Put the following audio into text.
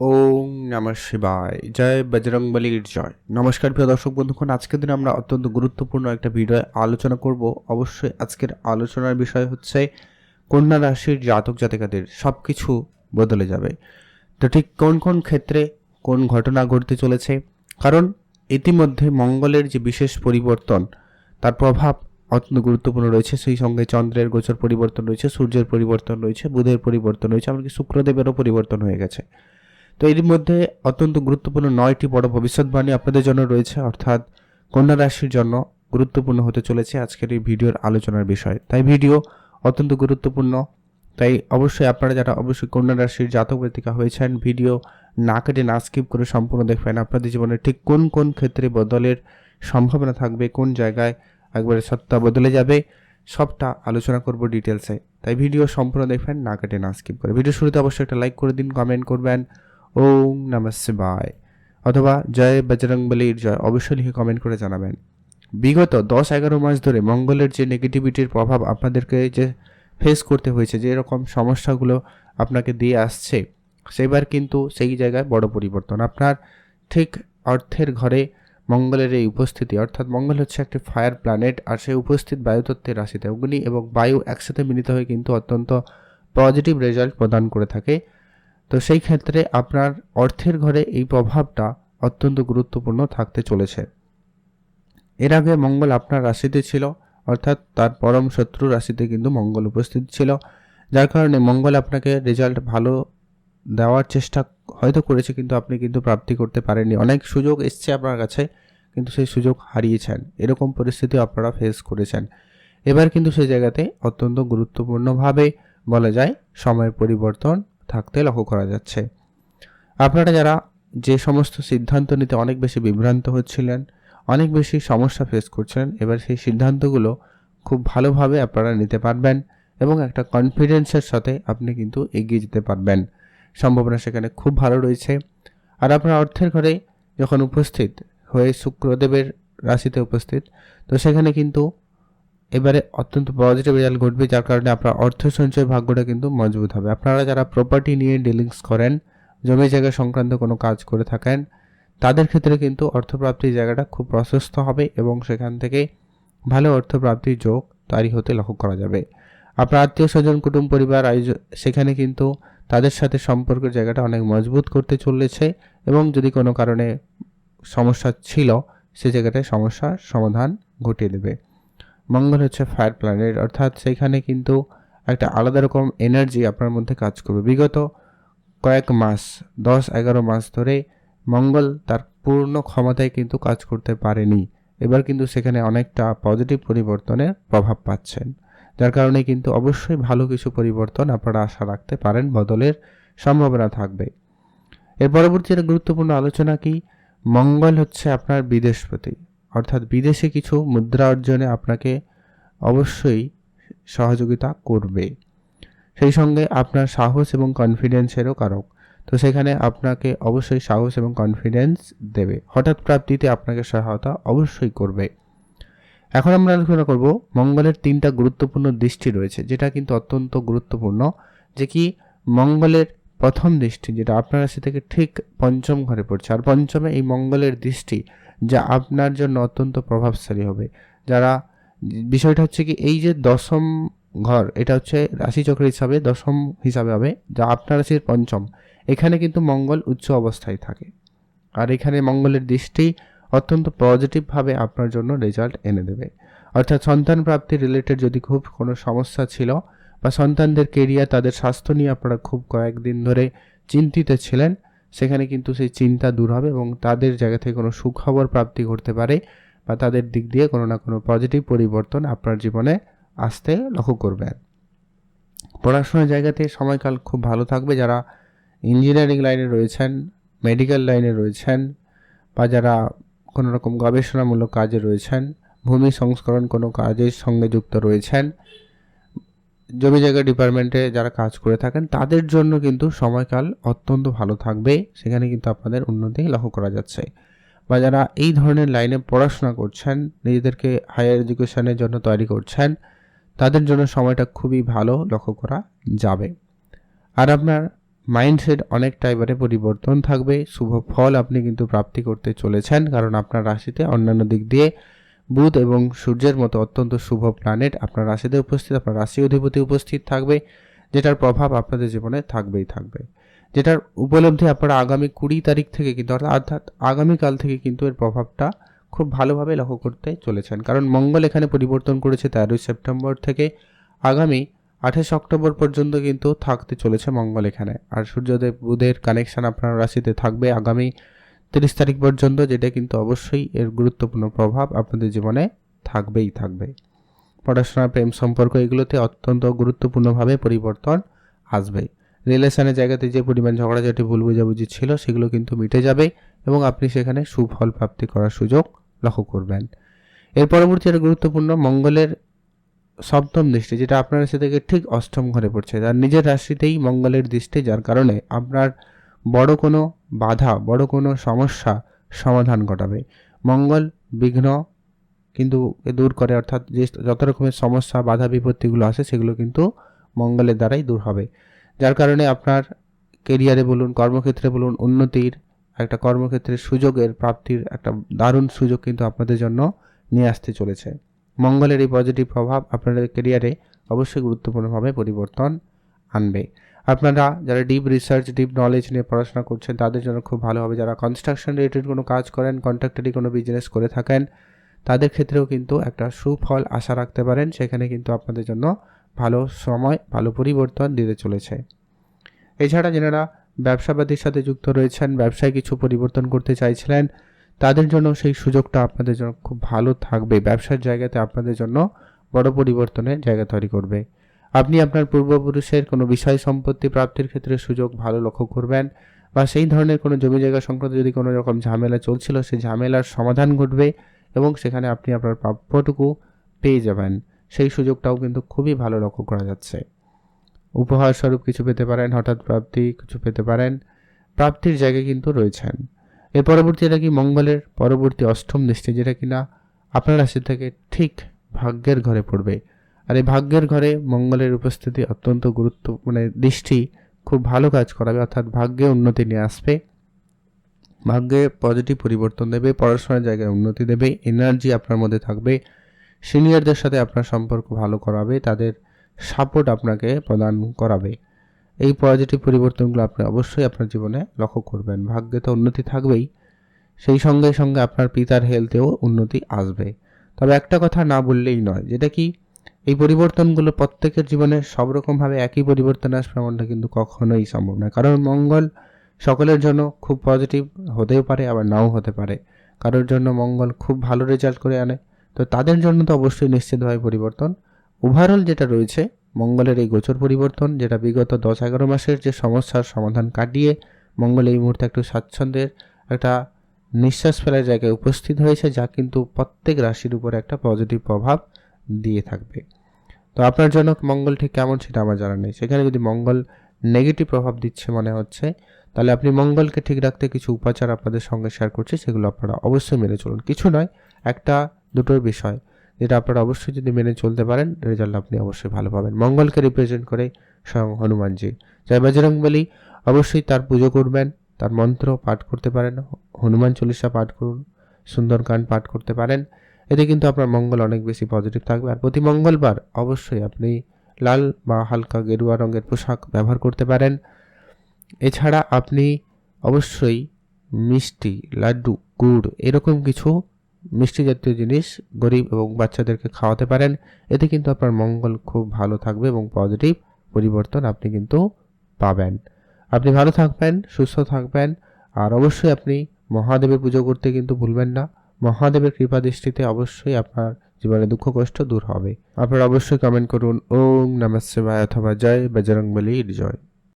ওম নমঃ শিবায়। জয় বজরংবলীর জয়। নমস্কার প্রিয় দর্শক বন্ধুগণ, আজকের দিনে আমরা অত্যন্ত গুরুত্বপূর্ণ একটা ভিডিও আলোচনা করব। অবশ্যই আজকের আলোচনার বিষয় হচ্ছে, কন্যা রাশির জাতক জাতিকাদের সব কিছু বদলে যাবে। তো ঠিক কোন কোন ক্ষেত্রে কোন ঘটনা ঘটতে চলেছে? কারণ ইতিমধ্যে মঙ্গলের যে বিশেষ পরিবর্তন, তার প্রভাব অত্যন্ত গুরুত্বপূর্ণ রয়েছে। সেই সঙ্গে চন্দ্রের গোচর পরিবর্তন রয়েছে, সূর্যের পরিবর্তন রয়েছে, বুধের পরিবর্তন রয়েছে, এমনকি শুক্রদেবেরও পরিবর্তন হয়ে গেছে। তো এর মধ্যে অত্যন্ত গুরুত্বপূর্ণ নয়টি বড় ভবিষ্যৎবাণী আপনাদের জন্য রয়েছে, অর্থাৎ কন্যা রাশির জন্য গুরুত্বপূর্ণ হতে চলেছে আজকের এই ভিডিওর আলোচনার বিষয়। তাই ভিডিও অত্যন্ত গুরুত্বপূর্ণ, তাই অবশ্যই আপনারা যারা অবশ্যই কন্যা রাশির জাতক ব্যতিকা হয়েছেন, ভিডিও না কেটে না স্কিপ করে সম্পূর্ণ দেখবেন আপনাদের জীবনে ঠিক কোন কোন ক্ষেত্রে বদলের সম্ভাবনা থাকবে, কোন জায়গায় একবারে সত্তা বদলে যাবে, সবটা আলোচনা করব ডিটেলসে তাই ভিডিও সম্পূর্ণ দেখবেন, না কেটে না স্কিপ করে। ভিডিও শুরুতে অবশ্যই একটা লাইক করে দিন কমেন্ট করবেন ওম নমঃ শিবায়। অথবা জয় বজরংবলীর জয় অবশ্যই লিখে কমেন্ট করে জানাবেন। বিগত দশ এগারো মাস ধরে মঙ্গলের যে নেগেটিভিটির প্রভাব আপনাদেরকে যে ফেস করতে হয়েছে, যে এরকম সমস্যাগুলো আপনাকে দিয়ে আসছে, সেবার কিন্তু সেই জায়গায় বড় পরিবর্তন। আপনার ঠিক অর্থের ঘরে মঙ্গলের এই উপস্থিতি, অর্থাৎ মঙ্গল হচ্ছে একটি ফায়ার প্ল্যানেট আর সেই উপস্থিত বায়ুতত্ত্বের রাশিতে অগ্নি এবং বায়ু একসাথে মিলিত হয়ে কিন্তু অত্যন্ত পজিটিভ রেজাল্ট প্রদান করে থাকে। তো সেই ক্ষেত্রে আপনার অর্থের ঘরে এই প্রভাবটা অত্যন্ত গুরুত্বপূর্ণ থাকতে চলেছে। এর আগে মঙ্গল আপনার রাশিতে ছিল, অর্থাৎ তার পরম শত্রু রাশিতে কিন্তু মঙ্গল উপস্থিত ছিল, যার কারণে মঙ্গল আপনাকে রেজাল্ট ভালো দেওয়ার চেষ্টা হয়তো করেছে, কিন্তু আপনি কিন্তু প্রাপ্তি করতে পারেননি। অনেক সুযোগ এসছে আপনার কাছে, কিন্তু সেই সুযোগ হারিয়েছেন। এরকম পরিস্থিতি আপনারা ফেস করেছেন। এবার কিন্তু সেই জায়গাতে অত্যন্ত গুরুত্বপূর্ণভাবে বলা যায় সময়ের পরিবর্তন থাকতে লক্ষ্য করা যাচ্ছে। আপনারা যারা যে সমস্ত সিদ্ধান্ত নিতে অনেক বেশি বিভ্রান্ত হচ্ছিলেন, অনেক বেশি সমস্যা ফেস করছিলেন, এবার সেই সিদ্ধান্তগুলো খুব ভালোভাবে আপনারা নিতে পারবেন এবং একটা কনফিডেন্সের সাথে আপনি কিন্তু এগিয়ে যেতে পারবেন। সম্ভাবনা সেখানে খুব ভালো রয়েছে। আর আপনার অর্থের ঘরে যখন উপস্থিত হয়ে শুক্রদেবের রাশিতে উপস্থিত, তো সেখানে কিন্তু এবারে অত্যন্ত পজিটিভ রেজাল্ট ঘটবে, যার কারণে আপনার অর্থ সঞ্চয় ভাগ্যটা কিন্তু মজবুত হবে। আপনারা যারা প্রপার্টি নিয়ে ডিলিংস করেন, জমি জায়গা সংক্রান্ত কোনো কাজ করে থাকেন, তাদের ক্ষেত্রে কিন্তু অর্থপ্রাপ্তির জায়গাটা খুব প্রশস্ত হবে এবং সেখান থেকে ভালো অর্থপ্রাপ্তির যোগ তারই হতে লক্ষ্য করা যাবে। আপনার আত্মীয় স্বজন কুটুম্ব পরিবার আয়োজন সেখানে কিন্তু তাদের সাথে সম্পর্কের জায়গাটা অনেক মজবুত করতে চলেছে এবং যদি কোনো কারণে সমস্যা ছিল, সে জায়গাটায় সমস্যার সমাধান ঘটিয়ে দেবে। মঙ্গল হচ্ছে ফায়ার প্ল্যানেট, অর্থাৎ সেখানে কিন্তু একটা আলাদা রকম এনার্জি আপনার মধ্যে কাজ করবে। বিগত কয়েক মাস, দশ এগারো মাস ধরে মঙ্গল তার পূর্ণ ক্ষমতায় কিন্তু কাজ করতে পারেনি। এবার কিন্তু সেখানে অনেকটা পজিটিভ পরিবর্তনের প্রভাব পাচ্ছেন। যার কারণে কিন্তু অবশ্যই ভালো কিছু পরিবর্তন আপনারা আশা রাখতে পারেন, বদলের সম্ভাবনা থাকবে। এর পরবর্তী একটা গুরুত্বপূর্ণ আলোচনা কি? মঙ্গল হচ্ছে আপনার বিদেশপতি। অর্থাৎ বিদেশে কিছু মুদ্রা অর্জনে আপনাকে অবশ্যই সহযোগিতা করবে। সেই সঙ্গে আপনার সাহস এবং কনফিডেন্সেরও কারক। তো সেখানে আপনাকে অবশ্যই সাহস এবং কনফিডেন্স দেবে। হঠাৎ প্রাপ্তিতে আপনাকে সহায়তা অবশ্যই করবে। এখন আমরা আলোচনা করব মঙ্গলের তিনটা গুরুত্বপূর্ণ দৃষ্টি রয়েছে, যেটা কিন্তু অত্যন্ত গুরুত্বপূর্ণ। যে কি মঙ্গলের প্রথম দৃষ্টি, যেটা আপনার রাশি থেকে ঠিক পঞ্চম ঘরে পড়ছে। আর পঞ্চমে এই মঙ্গলের দৃষ্টি যা আপনার জন্য অত্যন্ত প্রভাবশালী হবে। যারা, বিষয়টা হচ্ছে কি, এই যে দশম ঘর, এটা হচ্ছে রাশিচক্র হিসাবে, দশম হিসাবে হবে, যা আপনার রাশির পঞ্চম। এখানে কিন্তু মঙ্গল উচ্চ অবস্থায় থাকে। আর এখানে মঙ্গলের দৃষ্টি অত্যন্ত পজিটিভভাবে আপনার জন্য রেজাল্ট এনে দেবে। অর্থাৎ সন্তান প্রাপ্তি রিলেটেড যদি খুব কোনো সমস্যা ছিল, বা সন্তানদের কেরিয়ার তাদের স্বাস্থ্য নিয়ে আপনারা খুব কয়েকদিন ধরে চিন্তিত ছিলেন সেখানে কিন্তু সেই চিন্তা দূর হবে এবং তাদের জায়গা থেকে কোনো সুখবর প্রাপ্তি ঘটতে পারে বা তাদের দিক দিয়ে কোনো না কোনো পজিটিভ পরিবর্তন আপনার জীবনে আসতে লক্ষ্য করবেন। পড়াশোনার জায়গাতে সময়কাল খুব ভালো থাকবে। যারা ইঞ্জিনিয়ারিং লাইনে রয়েছেন মেডিকেল লাইনে রয়েছেন বা যারা কোনো রকম গবেষণামূলক কাজে রয়েছেন, ভূমি সংস্করণ কোনো কাজের সঙ্গে যুক্ত রয়েছেন জমি জায়গা ডিপার্টমেন্টে যারা কাজ করে থাকেন, তাদের জন্য কিন্তু সময়কাল অত্যন্ত ভালো থাকবে। সেখানে কিন্তু আপনাদের উন্নতি লক্ষ্য করা যাচ্ছে। বা যারা এই ধরনের লাইনে পড়াশোনা করছেন, নিজেদেরকে হায়ার এডুকেশনের জন্য তৈরি করছেন, তাদের জন্য সময়টা খুবই ভালো লক্ষ্য করা যাবে। আর আপনার মাইন্ডসেট অনেকটা এবারে পরিবর্তন থাকবে। শুভ ফল আপনি কিন্তু প্রাপ্তি করতে চলেছেন, কারণ আপনার রাশিতে অন্যান্য দিক দিয়ে বুধ এবং সূর্যের মতো অত্যন্ত শুভ প্ল্যানেট আপনার রাশিতে উপস্থিত, আপনার রাশি অধিপতি উপস্থিত থাকবে, যেটার প্রভাব আপনাদের জীবনে থাকবেই থাকবে। যেটার উপলব্ধি আপনারা আগামী কুড়ি তারিখ থেকে কিন্তু, অর্থাৎ আগামীকাল থেকে কিন্তু এর প্রভাবটা খুব ভালোভাবে লক্ষ্য করতে চলেছেন। কারণ মঙ্গল এখানে পরিবর্তন করেছে তেরোই সেপ্টেম্বর থেকে, আগামী আঠাশ অক্টোবর পর্যন্ত কিন্তু থাকতে চলেছে মঙ্গল এখানে। আর সূর্যদেব, বুধের কানেকশন আপনার রাশিতে থাকবে আগামী তিরিশ তারিখ পর্যন্ত, যেটা কিন্তু অবশ্যই এর গুরুত্বপূর্ণ প্রভাব আপনাদের জীবনে থাকবেই থাকবে পড়াশোনা প্রেম সম্পর্ক এগুলোতে অত্যন্ত গুরুত্বপূর্ণভাবে পরিবর্তন আসবে। রিলেশনের জায়গাতে যে পরিমাণ ঝগড়াঝাটি, ভুল বুঝাবুঝি ছিল, সেগুলো কিন্তু মিটে যাবে এবং আপনি সেখানে সুফল প্রাপ্তি করার সুযোগ লক্ষ্য করবেন। এর পরবর্তী একটা গুরুত্বপূর্ণ, মঙ্গলের সপ্তম দৃষ্টি, যেটা আপনার রাশি থেকে ঠিক অষ্টম ঘরে পড়ছে। তার নিজের রাশিতেই মঙ্গলের দৃষ্টি, যার কারণে আপনার বড় কোনো বাধা, বড় কোনো সমস্যা সমাধান ঘটাবে। মঙ্গল, বিঘ্ন কিন্তু দূর করে, অর্থাৎ যে যত রকমের সমস্যা, বাধা, বিপত্তিগুলো আসে, সেগুলো কিন্তু মঙ্গলের দ্বারাই দূর হবে। যার কারণে আপনার কেরিয়ারে বলুন, কর্মক্ষেত্রে বলুন, উন্নতির একটা কর্মক্ষেত্রে সুযোগের প্রাপ্তির একটা দারুণ সুযোগ কিন্তু আপনাদের জন্য নিয়ে আসতে চলেছে। মঙ্গলের এই পজিটিভ প্রভাব আপনাদের কেরিয়ারে অবশ্যই গুরুত্বপূর্ণভাবে পরিবর্তন আনবে। আপনারা যারা ডিপ রিসার্চ ডিপ নলেজ নিয়ে পড়াশোনা করছেন, তাদের জন্য খুব ভালো হবে। যারা কনস্ট্রাকশন রিলেটেড কোনো কাজ করেন কন্ট্রাক্টারি কোনো বিজনেস করে থাকেন, তাদের ক্ষেত্রেও কিন্তু একটা সুফল আশা রাখতে পারেন। সেখানে কিন্তু আপনাদের জন্য ভালো সময়, ভালো পরিবর্তন দিতে চলেছে। এছাড়া যারা ব্যবসাবাদীর সাথে যুক্ত রয়েছেন, ব্যবসায় কিছু পরিবর্তন করতে চাইছিলেন, তাদের জন্য সেই সুযোগটা আপনাদের জন্য খুব ভালো থাকবে। ব্যবসার জায়গাতে আপনাদের জন্য বড় পরিবর্তনের জায়গা তৈরি করবে। আপনি আপনার পূর্বপুরুষের কোনো বিষয় সম্পত্তি প্রাপ্তির ক্ষেত্রে সুযোগ ভালো লক্ষ্য করবেন বা সেই ধরনের কোনো জমি জায়গা সংক্রান্ত যদি কোনো রকম ঝামেলা চলছিল, সেই ঝামেলার সমাধান ঘটবে এবং সেখানে আপনি আপনার প্রাপ্যটুকু পেয়ে যাবেন। সেই সুযোগটাও কিন্তু খুবই ভালো লক্ষ্য করা যাচ্ছে। উপহার স্বরূপ কিছু পেতে পারেন, হঠাৎ প্রাপ্তি কিছু পেতে পারেন, প্রাপ্তির জায়গায় কিন্তু রয়েছেন। এর পরবর্তী এটা কি মঙ্গলের পরবর্তী অষ্টম দৃষ্টি, যেটা কিনা আপনার রাশি থেকে ঠিক ভাগ্যের ঘরে পড়বে। আর এই ভাগ্যের ঘরে মঙ্গলের উপস্থিতি অত্যন্ত গুরুত্ব মানে দৃষ্টি খুব ভালো কাজ করাবে, অর্থাৎ ভাগ্যে উন্নতি নিয়ে আসবে। ভাগ্যে পজিটিভ পরিবর্তন দেবে, পড়াশোনার জায়গায় উন্নতি দেবে এনার্জি আপনার মধ্যে থাকবে সিনিয়রদের সাথে আপনার সম্পর্ক ভালো করাবে, তাদের সাপোর্ট আপনাকে প্রদান করাবে। এই পজিটিভ পরিবর্তনগুলো আপনি অবশ্যই আপনার জীবনে লক্ষ্য করবেন। ভাগ্যে তো উন্নতি থাকবেই, সেই সঙ্গে সঙ্গে আপনার পিতার হেলথেও উন্নতি আসবে। তবে একটা কথা না বললেই নয়, যেটা কি এই পরিবর্তনগুলো প্রত্যেকের জীবনে সব রকমভাবে একই পরিবর্তন আসবে এমনটা কিন্তু কখনোই সম্ভব নয়। কারণ মঙ্গল সকলের জন্য খুব পজিটিভ হতেও পারে, আবার নাও হতে পারে। কারোর জন্য মঙ্গল খুব ভালো রেজাল্ট করে আনে। তো তাদের জন্য তো অবশ্যই নিশ্চিতভাবে পরিবর্তন। ওভারঅল যেটা রয়েছে, মঙ্গলের এই গোচর পরিবর্তন, যেটা বিগত দশ এগারো মাসের যে সমস্যার সমাধান কাটিয়ে মঙ্গল এই মুহূর্তে একটু স্বাচ্ছন্দ্যের একটা নিঃশ্বাস ফেলার জায়গায় উপস্থিত হয়েছে, যা কিন্তু প্রত্যেক রাশির উপরে একটা পজিটিভ প্রভাব দিয়ে থাকবে। তো আপনার জন্য মঙ্গল ঠিক কেমন সেটা আমার জানা নেই। সেখানে যদি মঙ্গল নেগেটিভ প্রভাব দিচ্ছে মনে হচ্ছে, তাহলে আপনি মঙ্গলকে ঠিক রাখতে কিছু উপাচার আপনাদের সঙ্গে শেয়ার করছি, সেগুলো আপনারা অবশ্যই মেনে চলুন। কিছু নয়, একটা দুটোর বিষয় যেটা আপনারা অবশ্যই যদি মেনে চলতে পারেন রেজাল্ট আপনি অবশ্যই ভালো পাবেন। মঙ্গলকে রিপ্রেজেন্ট করে স্বয়ং হনুমানজি। জয় বজরং বলি, অবশ্যই তার পুজো করবেন, তার মন্ত্র পাঠ করতে পারেন, হনুমান চল্লিশা পাঠ করুন, সুন্দরকাণ্ড পাঠ করতে পারেন। এতে কিন্তু আপনার মঙ্গল অনেক বেশি পজিটিভ থাকবে। আর প্রতি মঙ্গলবার অবশ্যই আপনি লাল বা হালকা গেরুয়া রঙের পোশাক ব্যবহার করতে পারেন। এছাড়া আপনি অবশ্যই মিষ্টি, লাড্ডু, গুড় এরকম কিছু মিষ্টি জাতীয় জিনিস গরিব এবং বাচ্চাদেরকে খাওয়াতে পারেন। এতে কিন্তু আপনার মঙ্গল খুব ভালো থাকবে এবং পজিটিভ পরিবর্তন আপনি কিন্তু পাবেন। আপনি ভালো থাকবেন, সুস্থ থাকবেন। আর অবশ্যই আপনি মহাদেবের পুজো করতে কিন্তু ভুলবেন না। মহাদেবের কৃপা দৃষ্টিতে অবশ্যই আপনার জীবনে দুঃখ, কষ্ট দূর হবে। আপনারা অবশ্যই কমেন্ট করুন। ওম নমঃ শিবায় অথবা জয়। বজরং বলির জয়।